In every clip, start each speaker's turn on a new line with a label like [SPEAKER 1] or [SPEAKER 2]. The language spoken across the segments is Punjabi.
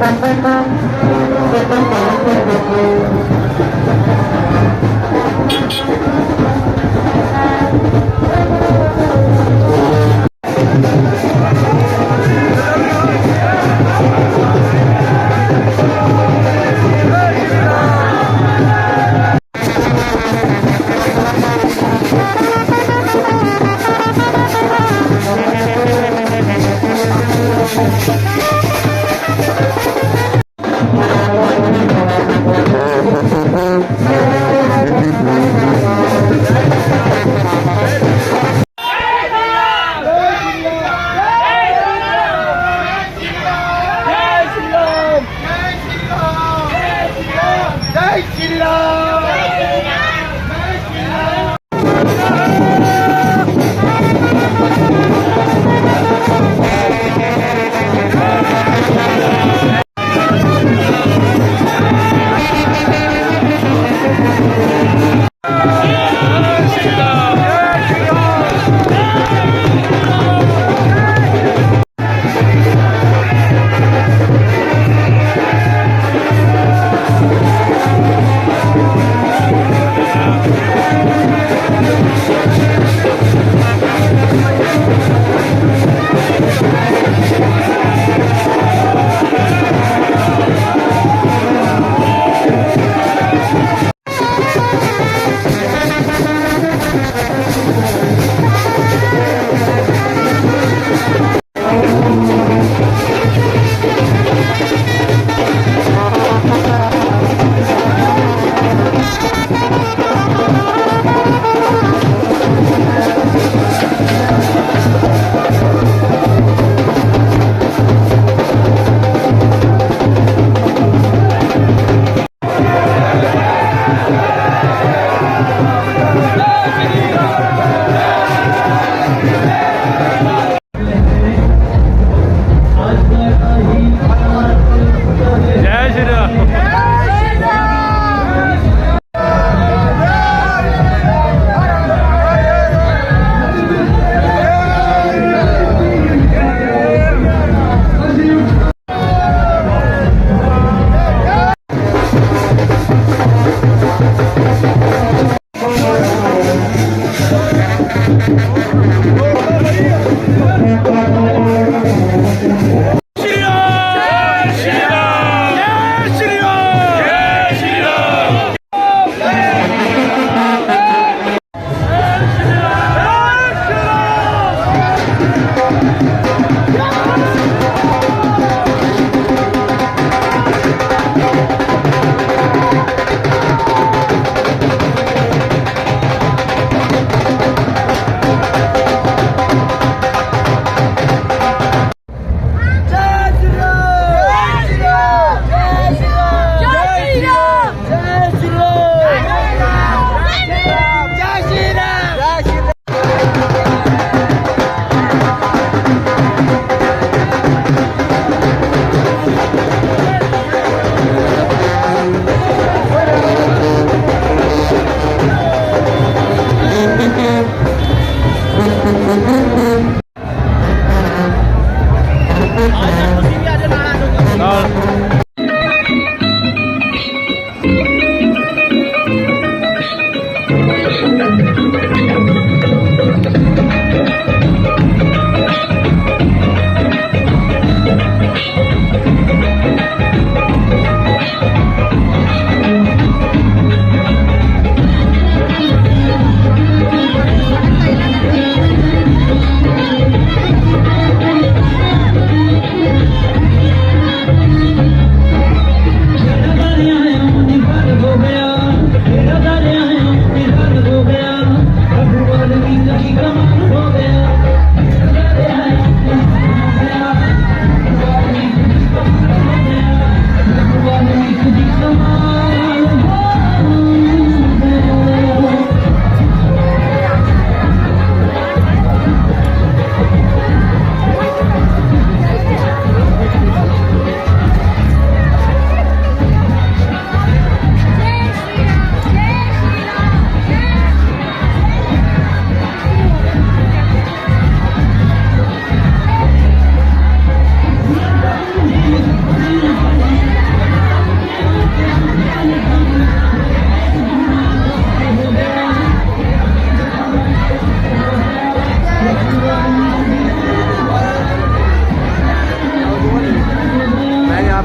[SPEAKER 1] Thank you. Yeah.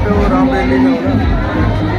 [SPEAKER 1] पे वो राम रैली में होगा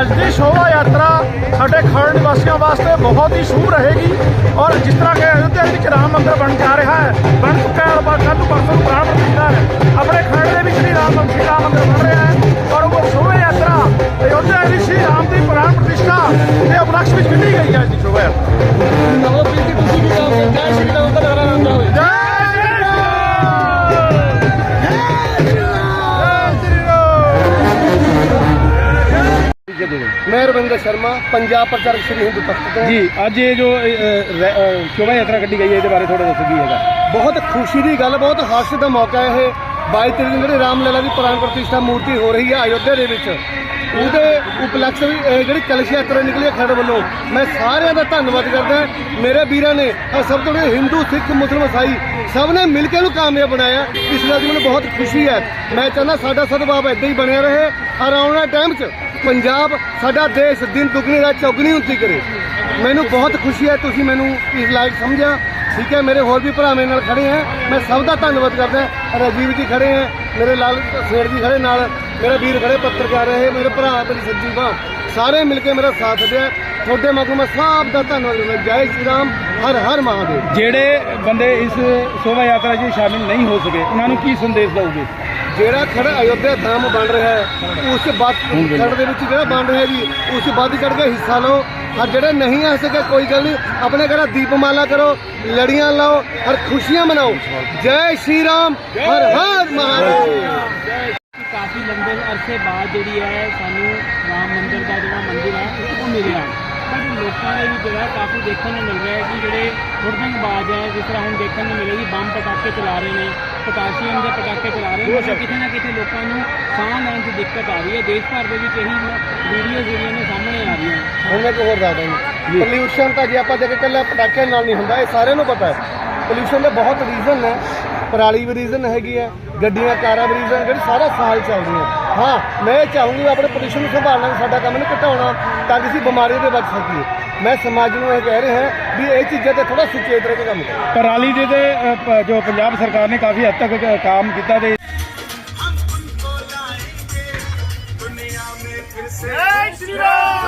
[SPEAKER 1] ਅੱਜ
[SPEAKER 2] ਦੀ ਸ਼ੋਭਾ ਯਾਤਰਾ ਸਾਡੇ ਖਰੜ ਨਿਵਾਸੀਆਂ ਵਾਸਤੇ ਬਹੁਤ ਹੀ ਸ਼ੁਭ ਰਹੇਗੀ ਔਰ ਜਿਸ ਤਰ੍ਹਾਂ ਕਿ ਅਯੁੱਧਿਆ ਵਿੱਚ ਰਾਮ ਮੰਦਿਰ ਬਣ ਜਾ ਰਿਹਾ ਹੈ। ਬਣ ਚੁੱਕਾ ਹੈ ਔਰ ਕੱਲ੍ਹ ਤੋਂ ਪਰਸੋਂ ਪ੍ਰਾਣ
[SPEAKER 3] ਮੈਂ ਰਵਿੰਦਰ ਸ਼ਰਮਾ ਪੰਜਾਬ ਪ੍ਰਚਾਰਕ ਸ਼੍ਰੀ ਹਿੰਦੂ ਤਖਤ ਤੋਂ।
[SPEAKER 1] ਜੀ ਅੱਜ ਇਹ ਜੋ ਸ਼ੋਭਾ ਯਾਤਰਾ ਕੱਢੀ ਗਈ ਹੈ ਇਹਦੇ ਬਾਰੇ ਥੋੜਾ ਦੱਸੋ ਕੀ ਹੈਗਾ।
[SPEAKER 3] ਬਹੁਤ ਖੁਸ਼ੀ ਦੀ ਗੱਲ ਬਹੁਤ ਹਾਸ ਦਾ ਮੌਕਾ ਹੈ ਇਹ। 22 ਤਰੀਕ ਨੂੰ ਜਿਹੜੀ ਰਾਮਲਲਾ ਦੀ ਪ੍ਰਾਣ ਪ੍ਰਤਿਸ਼ਠਾ ਮੂਰਤੀ ਹੋ ਰਹੀ ਹੈ ਅਯੋਧਿਆ ਦੇ ਵਿੱਚ। ਉਹਦੇ ਉਪਲਕਸ਼ ਵੀ ਜਿਹੜੀ ਕਲਸ਼ ਯਾਤਰਾ ਨਿਕਲੀ ਹੈ ਖਰੜ ਵੱਲੋਂ। ਮੈਂ ਸਾਰਿਆਂ ਦਾ ਧੰਨਵਾਦ ਕਰਦਾ ਮੇਰੇ ਵੀਰਾਂ ਨੇ ਸਭ ਤੋਂ ਵੱਡੇ ਹਿੰਦੂ ਸਿੱਖ ਮੁਸਲਮਾਨ ਇਸਾਈ ਸਭ ਨੇ ਮਿਲ ਕੇ ਇਹਨੂੰ ਕਾਮਯਾਬ ਬਣਾਇਆ। ਇਸ ਗੱਲ ਦੀ ਮੈਨੂੰ ਬਹੁਤ ਖੁਸ਼ੀ ਹੈ। ਮੈਂ ਚਾਹੁੰਦਾ ਸਾਡਾ ਸਦਭਾਵ ਇਦਾਂ ਹੀ ਬਣਿਆ ਰਹੇ। ਔਰ ਆਉਣ ਵਾਲੇ ਟਾਈਮ 'ਚ ਪੰਜਾਬ ਸਾਡਾ ਦੇਸ਼ ਦਿਨ ਦੁਗਣੀ ਰਾਤ ਚੌਗਣੀ ਉੱਤੀ ਕਰੇ। ਮੈਨੂੰ ਬਹੁਤ ਖੁਸ਼ੀ ਹੈ, ਤੁਸੀਂ ਮੈਨੂੰ ਇਸ ਲਾਇਕ ਸਮਝਿਆ। ਠੀਕ ਹੈ, ਮੇਰੇ ਹੋਰ ਵੀ ਭਰਾ ਮੇਰੇ ਨਾਲ ਖੜੇ ਹੈ। ਮੈਂ ਸਭ ਦਾ ਧੰਨਵਾਦ ਕਰਦਾ ਰਾਜੀਵ ਜੀ ਖੜੇ ਹੈ, ਮੇਰੇ ਲਾਲ ਸੇਠ ਜੀ ਖੜੇ ਨਾਲ, ਮੇਰਾ ਵੀਰ ਖੜੇ, ਪੱਤਰਕਾਰ ਰਹੇ, ਮੇਰੇ ਭਰਾ ਮੇਰੀ ਸੱਜੀ ਬਾਹ ਸਾਰੇ ਮਿਲ ਕੇ ਮੇਰਾ ਸਾਥ ਦਿਆ। ਤੁਹਾਡੇ ਮਗਰੋਂ ਮੈਂ ਸਭ ਦਾ ਧੰਨਵਾਦ ਕਰਦਾ। ਜੈ ਸ਼੍ਰੀ ਰਾਮ, ਹਰ ਹਰ ਮਹਾਦੇਵ।
[SPEAKER 1] ਜਿਹੜੇ ਬੰਦੇ ਇਸ ਸ਼ੋਭਾ ਯਾਤਰਾ 'ਚ ਸ਼ਾਮਿਲ ਨਹੀਂ ਹੋ ਸਕੇ, ਉਹਨਾਂ ਨੂੰ ਕੀ ਸੰਦੇਸ਼ ਦਓਗੇ?
[SPEAKER 3] ਜਿਹੜਾ ਖੜਾ ਅਯੋਧਿਆ ਧਾਮ ਬਣ ਰਿਹਾ ਹੈ ਉਸ ਤੋਂ ਬਾਅਦ ਖੜ ਦੇ ਵਿੱਚ ਜਿਹੜਾ ਬਣ ਰਿਹਾ ਜੀ ਉਸ ਤੋਂ ਵੱਧ ਚੜ ਕੇ ਹਿੱਸਾ ਲਓ। ਔਰ ਜਿਹੜੇ ਨਹੀਂ ਆ ਸਕੇ ਕੋਈ ਗੱਲ ਨਹੀਂ। ਆਪਣੇ ਘਰਾਂ ਦੀਪਮਾਲਾ ਕਰੋ ਲੜੀਆਂ ਲਾਓ ਔਰ ਖੁਸ਼ੀਆਂ ਮਨਾਓ। ਜੈ ਸ਼੍ਰੀ ਰਾਮ ਹਰ ਹਰ ਮਹਾਦੇਵ
[SPEAKER 4] ਕਾਫੀ ਲੰਬੇ ਅਰਸੇ ਬਾਅਦ ਜਿਹੜੀ ਹੈ ਸਾਨੂੰ ਰਾਮ ਮੰਦਿਰ ਦਾ ਜਿਹੜਾ ਮੰਦਿਰ ਹੈ ਉਹ ਮਿਲਿਆ। ਪਰ ਲੋਕਾਂ ਦੇ ਵੀ ਜਿਹੜਾ ਕਾਫੀ ਦੇਖਣ ਨੂੰ ਮਿਲ ਰਿਹਾ ਹੈ ਕਿ ਜਿਹੜੇ ਹੁੜਦੰਗਬਾਜ਼ ਹੈ ਜਿਸ ਤਰ੍ਹਾਂ ਹੁਣ ਦੇਖਣ ਨੂੰ ਮਿਲੇਗੀ ਬੰਬ ਪਟਾਕੇ ਚਲਾ ਰਹੇ ਨੇ ਪੋਟਾਸ਼ੀਅਮ ਦੇ ਪਟਾਕੇ ਚਲਾ ਰਹੇ ਨੇ ਕਿਤੇ ਨਾ ਕਿਤੇ ਲੋਕਾਂ ਨੂੰ ਸਾਹ ਲੈਣ 'ਚ ਦਿੱਕਤ ਆ ਰਹੀ ਹੈ। ਦੇਸ਼ ਭਰ ਦੇ ਵਿੱਚ ਇਹੀ ਵੀਡੀਓ ਜਿਹੜੀਆਂ ਨੇ ਸਾਹਮਣੇ ਆ ਰਹੀਆਂ
[SPEAKER 3] ਹੁਣ ਮੈਂ ਇੱਕ ਹੋਰ ਦੱਸਦਾ ਜੀ। ਪੋਲਿਊਸ਼ਨ ਤਾਂ ਜੇ ਆਪਾਂ ਦੇਖ ਇਕੱਲਾ ਪਟਾਕਿਆਂ ਨਾਲ ਨਹੀਂ ਹੁੰਦਾ ਇਹ ਸਾਰਿਆਂ ਨੂੰ ਪਤਾ ਹੈ। ਪੋਲਿਊਸ਼ਨ ਦੇ ਬਹੁਤ ਰੀਜ਼ਨ ਨੇ। ਪਰਾਲੀ ਵੀ ਰੀਜ਼ਨ ਹੈਗੀ ਹੈ ਗੱਡੀਆਂ ਕਾਰਾਂ ਵੀ ਰੀਜ਼ਨ ਜਿਹੜੀ ਸਾਰਾ ਸਾਲ ਚੱਲਦੀਆਂ। ਹਾਂ ਮੈਂ ਇਹ ਚਾਹੂੰਗੀ ਆਪਣੇ ਪੋਲਿਊਸ਼ਨ ਨੂੰ ਸੰਭਾਲਣਾ ਸਾਡਾ ਕੰਮ ਨਹੀਂ ਘਟਾਉਣਾ ਤਾਂ ਕਿ ਅਸੀਂ ਬਿਮਾਰੀਆਂ ਤੋਂ ਬਚ ਸਕੀਏ। ਮੈਂ ਸਮਾਜ ਨੂੰ ਇਹ ਕਹਿ ਰਿਹਾ ਹਾਂ ਵੀ ਇਹ ਚੀਜ਼ਾਂ ਤੇ ਥੋੜਾ ਸੁਚੇਤ ਰਹਿ ਕੇ ਕੰਮ ਕਰੋ।
[SPEAKER 1] ਪਰਾਲੀ ਦੇ ਤੇ ਅ, ਜੋ ਪੰਜਾਬ ਸਰਕਾਰ ਨੇ ਕਾਫੀ ਹੱਦ ਤੱਕ ਕੰਮ ਕੀਤਾ ਤੇ
[SPEAKER 2] ਜੈ ਸ਼੍ਰੀ ਰਾਮ!